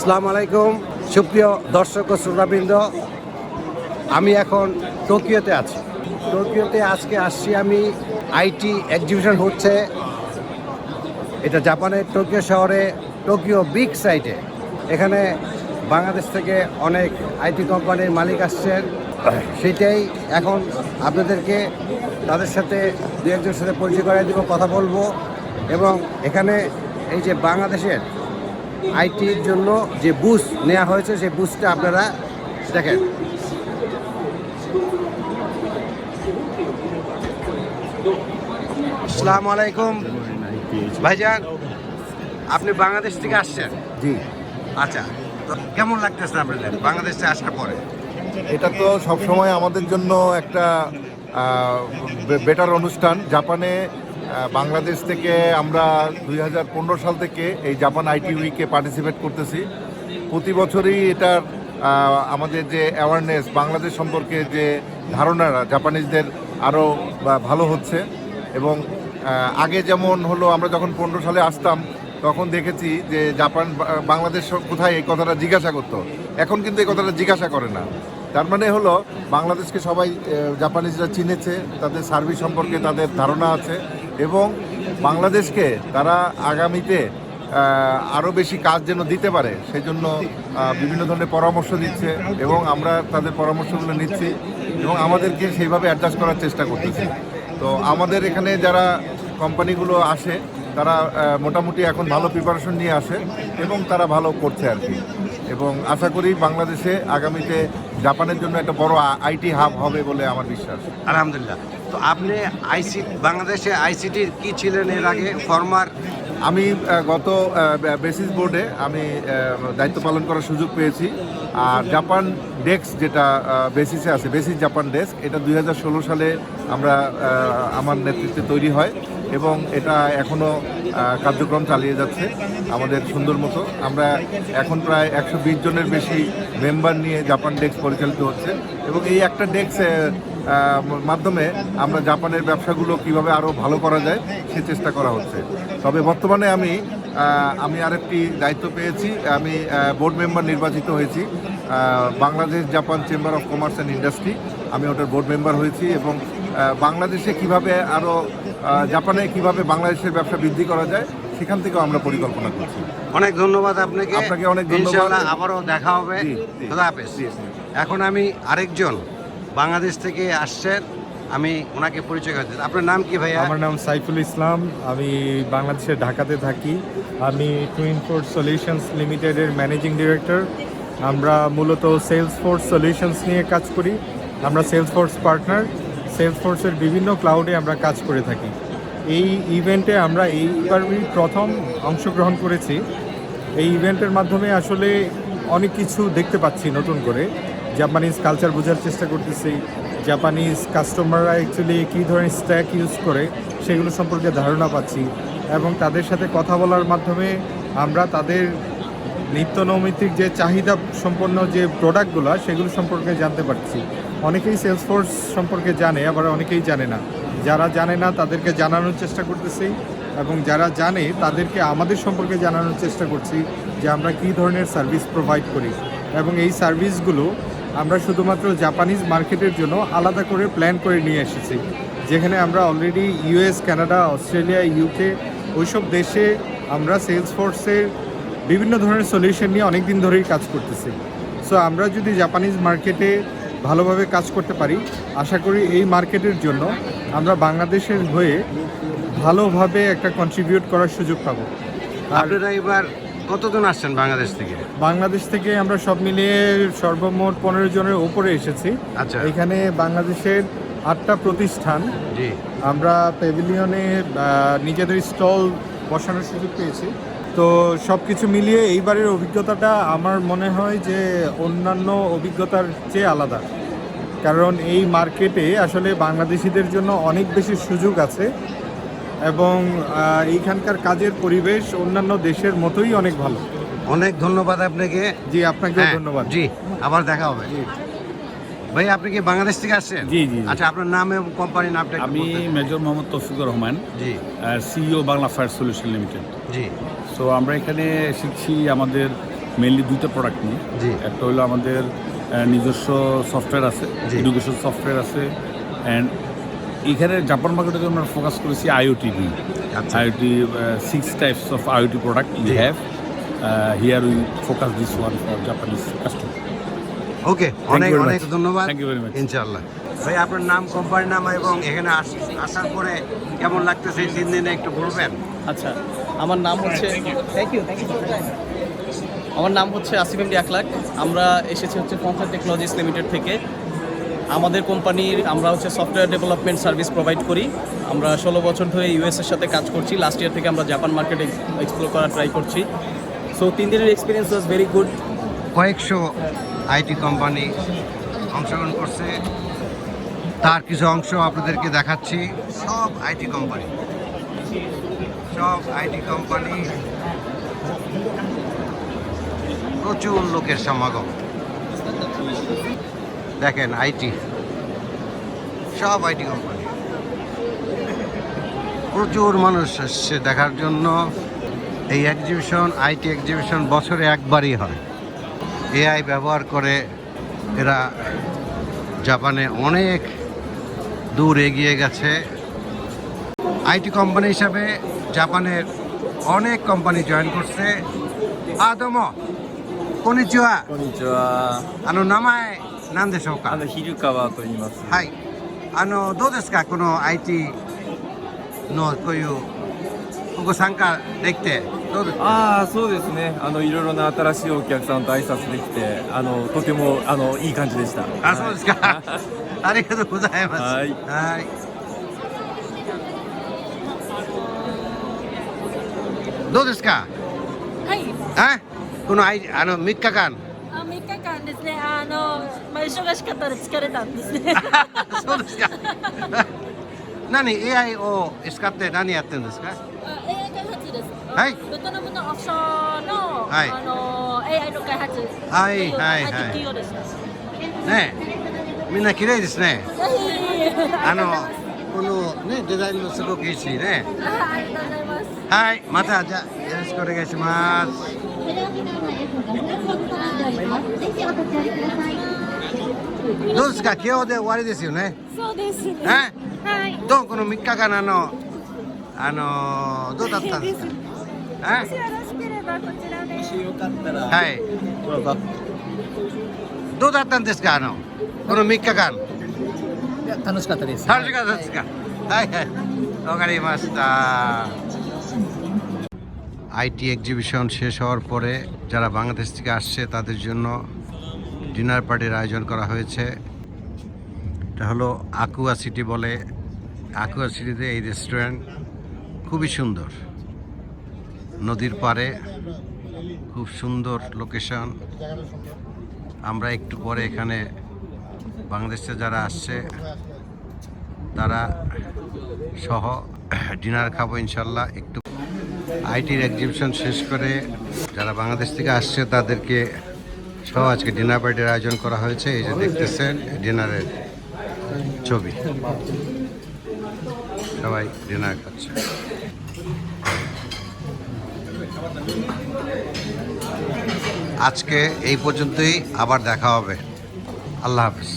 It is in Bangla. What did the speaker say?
আসসালামু আলাইকুম। সুপ্রিয় দর্শক ও শ্রোতাবৃন্দ, আমি এখন টোকিওতে আছি। টোকিওতে আজকে আসছি আমি আইটি এক্সিবিশন হচ্ছে, এটা জাপানের টোকিও শহরে, টোকিও বিগ সাইটে। এখানে বাংলাদেশ থেকে অনেক আইটি কোম্পানির মালিক আসছেন। সেটাই এখন আপনাদেরকে তাদের সাথে দু একজনের সাথে পরিচয় করাই দেবো, কথা বলব। এবং এখানে এই যে বাংলাদেশের আইটির জন্য যে বুস নেওয়া হয়েছে সেই বুসটা আপনারা দেখেন। আসসালামু আলাইকুম। ভাইজান আপনি বাংলাদেশ থেকে আসছেন? জি। আচ্ছা তো কেমন লাগতেছে আপনাদের বাংলাদেশে আসার পরে? এটা তো সবসময় আমাদের জন্য একটা বেটার অনুষ্ঠান। জাপানে বাংলাদেশ থেকে আমরা দুই হাজার পনেরো সাল থেকে এই জাপান আইটি উইকে পার্টিসিপেট করতেছি। প্রতি বছরই এটার আমাদের যে অ্যাওয়ারনেস বাংলাদেশ সম্পর্কে যে ধারণাটা জাপানিজদের আরও ভালো হচ্ছে এবং আগে যেমন হলো আমরা যখন পনেরো সালে আসতাম, তখন দেখেছি যে জাপান বাংলাদেশ কোথায় এই কথাটা জিজ্ঞাসা করতো। এখন কিন্তু এই কথাটা জিজ্ঞাসা করে না। তার মানে হলো, বাংলাদেশকে সবাই জাপানিজরা চিনেছে, তাদের সার্ভিস সম্পর্কে তাদের ধারণা আছে। এবং বাংলাদেশকে তারা আগামীতে আরও বেশি কাজ যেন দিতে পারে সেই জন্য বিভিন্ন ধরনের পরামর্শ দিচ্ছে এবং আমরা তাদের পরামর্শগুলো নিচ্ছি এবং আমাদেরকে সেইভাবে অ্যাডজাস্ট করার চেষ্টা করতেছি। তো আমাদের এখানে যারা কোম্পানিগুলো আসে, তারা মোটামুটি এখন ভালো প্রিপারেশন নিয়ে আসে এবং তারা ভালো করছে আর কি। এবং আশা করি বাংলাদেশে আগামীতে জাপানের জন্য একটা বড় আইটি হাব হবে বলে আমার বিশ্বাস। আলহামদুলিল্লাহ। তো আপনি আইসি, বাংলাদেশে আইসিটির কি ছিলেন এর আগে? ফর্মার আমি গত বেসিস বোর্ডে আমি দায়িত্ব পালন করার সুযোগ পেয়েছি। আর জাপান ডেস্ক যেটা বেসিসে আছে বেসিস জাপান ডেস্ক এটা দুই হাজার ষোলো সালে আমরা আমার নেতৃত্বে তৈরি হয় এবং এটা এখনও কার্যক্রম চালিয়ে যাচ্ছে আমাদের সুন্দর মতো। আমরা এখন প্রায় একশো বিশ জনের বেশি মেম্বার নিয়ে জাপান ডেস্ক পরিচালিত হচ্ছে এবং এই একটা ডেস্ক মাধ্যমে আমরা জাপানের ব্যবসাগুলো কীভাবে আরও ভালো করা যায় সে চেষ্টা করা হচ্ছে। তবে বর্তমানে আমি আমি আরেকটি দায়িত্ব পেয়েছি। আমি বোর্ড মেম্বার নির্বাচিত হয়েছি Bangladesh Japan chamber of commerce and industry. আমি ওটার বোর্ড মেম্বার হয়েছি এবং বাংলাদেশে কীভাবে আরও জাপানে কীভাবে বাংলাদেশের ব্যবসা বৃদ্ধি করা যায় সেখান থেকেও আমরা পরিকল্পনা করছি। অনেক ধন্যবাদ আপনাকে। আপনাকে অনেক ধন্যবাদ। আবারও দেখা হবে। এখন আমি আরেকজন বাংলাদেশ থেকে আসছেন, আমি ওনাকে পরিচয় করতে আপনার নাম কি ভাইয়া? আমার নাম সাইফুল ইসলাম, আমি বাংলাদেশের ঢাকাতে থাকি। আমি টুইন ফোর্স সলিউশনস লিমিটেডের ম্যানেজিং ডিরেক্টর আমরা মূলত সেলস ফোর্স সলিউশনস নিয়ে কাজ করি। আমরা সেলস ফোর্স পার্টনার সেলস ফোর্সের বিভিন্ন ক্লাউডে আমরা কাজ করে থাকি। এই ইভেন্টে আমরা এইবারই প্রথম অংশগ্রহণ করেছি। এই ইভেন্টের মাধ্যমে আসলে অনেক কিছু দেখতে পাচ্ছি নতুন করে। জাপানিজ কালচার বোঝার চেষ্টা করতেছি। জাপানিজ কাস্টমাররা অ্যাকচুয়ালি কী ধরনের স্ট্যাক ইউজ করে, সেগুলো সম্পর্কে ধারণা পাচ্ছি এবং তাদের সাথে কথা বলার মাধ্যমে আমরা তাদের নিত্য নৈমিত্তিক যে চাহিদা সম্পন্ন যে প্রোডাক্টগুলো সেগুলো সম্পর্কে জানতে পারছি। অনেকেই সেলস ফোর্স সম্পর্কে জানে, আবার অনেকেই জানে না। যারা জানে না, তাদেরকে জানানোর চেষ্টা করতেছি এবং যারা জানে, তাদেরকে আমাদের সম্পর্কে জানানোর চেষ্টা করছি যে আমরা কী ধরনের সার্ভিস প্রোভাইড করি। এবং এই সার্ভিসগুলো আমরা শুধুমাত্র জাপানিজ মার্কেটের জন্য আলাদা করে প্ল্যান করে নিয়ে এসেছি। যেখানে আমরা already US Canada Australia UK ওইসব দেশে আমরা সেলস ফোর্সের বিভিন্ন ধরনের সলিউশন নিয়ে অনেক দিন ধরেই কাজ করতেছি। সো আমরা যদি জাপানিজ মার্কেটে ভালোভাবে কাজ করতে পারি, আশা করি এই মার্কেটের জন্য আমরা বাংলাদেশের হয়ে ভালোভাবে একটা কন্ট্রিবিউট করার সুযোগ পাবো। আপনারা এবার কতজন আসছেন বাংলাদেশ থেকে? বাংলাদেশ থেকে আমরা সব মিলিয়ে সর্বমোট পনেরো জনের উপরে এসেছি। আচ্ছা। এখানে বাংলাদেশের আটটা প্রতিষ্ঠান। জি। আমরা প্যাভিলিয়নে নিজেদের স্টল বসানোর সুযোগ পেয়েছি। তো সব কিছু মিলিয়ে এইবারের অভিজ্ঞতাটা আমার মনে হয় যে অন্যান্য অভিজ্ঞতার চেয়ে আলাদা। কারণ এই মার্কেটে আসলে বাংলাদেশিদের জন্য অনেক বেশি সুযোগ আছে। এবং এইখানকার কাজের পরিবেশ অন্যান্য দেশের মতোই অনেক ভালো। অনেক ধন্যবাদ আপনাকে। জি আপনাকে হ্যাঁ, ধন্যবাদ। জি আবার দেখা হবে। জি। ভাই আপনি কি বাংলাদেশ থেকে আসছেন? জি, জি। আচ্ছা আপনার নাম এবং কোম্পানির নামটা আমি মেজর মোহাম্মদ তৌফিকুর রহমান জি। CEO Bangla fire solution limited. জি। সো আমরা এখানে শিখছি আমাদের মেনলি দুইটা প্রোডাক্ট নিয়ে। জি। একটা হলো আমাদের নিজস্ব সফটওয়্যার আছে। এডুকেশন সফটওয়্যার আছে অ্যান্ড এখানে জাপান মার্কেটে আমরা ফোকাস করেছি আইওটি নিয়ে। আচ্ছা। IoT six types of IoT product we have here we focus this one for Japanese customer okay অনেক অনেক ধন্যবাদ। Thank you very much. ইনশাআল্লাহ। ভাই আপনার নাম কোম্পানির নাম এবং এখানে আস- আসার পরে কেমন লাগতেছে এই তিন দিনে একটু বলবেন? আচ্ছা আমার নাম হচ্ছে থ্যাংক ইউ থ্যাংক ইউ আমার নাম হচ্ছে আসিফ এমডি আকলাক আমরা এসেছি হচ্ছে ফংশন টেকনোলজিস লিমিটেড থেকে। আমাদের কোম্পানির, আমরা হচ্ছে সফটওয়্যার ডেভেলপমেন্ট সার্ভিস প্রোভাইড করি। আমরা ষোলো বছর ধরে ইউএস এর সাথে কাজ করছি। লাস্ট ইয়ার থেকে আমরা জাপান মার্কেটে এক্সপ্লোর করার ট্রাই করছি। সো তিন দিনের এক্সপিরিয়েন্স ওয়াজ ভেরি গুড কয়েকশো আইটি কোম্পানি অংশগ্রহণ করছে। তার কিছু অংশ আপনাদেরকে দেখাচ্ছি। সব আইটি কোম্পানি সব আইটি কোম্পানি প্রচুর লোকের সমাগম। দেখেন আইটি সব আইটি কোম্পানি প্রচুর মানুষ এসছে দেখার জন্য। এই এক্সিবিশন আইটি এক্সিবিশন বছরে একবারই হয়। এআই ব্যবহার করে এরা জাপানে অনেক দূর এগিয়ে গেছে। আইটি কোম্পানি হিসাবে জাপানের অনেক কোম্পানি জয়েন করছে। আদম কনিচুয়া কনিচুয়া নামায়। নাম でしょうか？あの昼川と言います。はいあのどうですか？この IT のこういうここ参加できてどうですか？ああ、そうですね。あのいろいろな新しいお客さんと挨拶できて、あのとてもあのいい感じでした。あ、そうですか。ありがとうございます。はいはい。どうですか？はい、あ、このあの三日間。まあ、忙しかったら疲れたんですね。そうですか。何 AI を使って何やってるんですか？あ AI 開発です。はいベトナムのオフショアの、はいあの AI の開発っていうはいはいはい IT 企業です。ねえ、みんな綺麗ですね。ぜひあのあこのねデザインもすごくいいしね。あありがとうございます。はい、またじゃあよろしくお願いします。どうですか。今日で終わりですよね。そうですね。えはい。どうこの3日間あのあのーどうだったんですか。もしえよろしければこちらで。はい。どうだったんですかあのこの3日間。楽しかったです楽しかったですか。はいはい。わかりました。আইটি exhibition শেষ হওয়ার পরে যারা বাংলাদেশ থেকে আসছে তাদের জন্য ডিনার পার্টির আয়োজন করা হয়েছে। এটা হলো আকুয়া সিটি বলে। আকুয়া সিটিতে এই রেস্টুরেন্ট খুবই সুন্দর। নদীর পাড়ে খুব সুন্দর লোকেশন। আমরা একটু পরে এখানে বাংলাদেশে যারা আসছে, তারা সহ ডিনার খাব ইনশাল্লাহ। একটু আইটির এক্সিবিশন শেষ করে যারা বাংলাদেশ থেকে আসছে, তাদেরকে সহ আজকে ডিনার পার্টির আয়োজন করা হয়েছে, এই যে দেখতেছেন ডিনারের ছবি। সবাই ডিনার খাচ্ছে। আজকে এই পর্যন্তই, আবার দেখা হবে। আল্লাহ হাফিজ।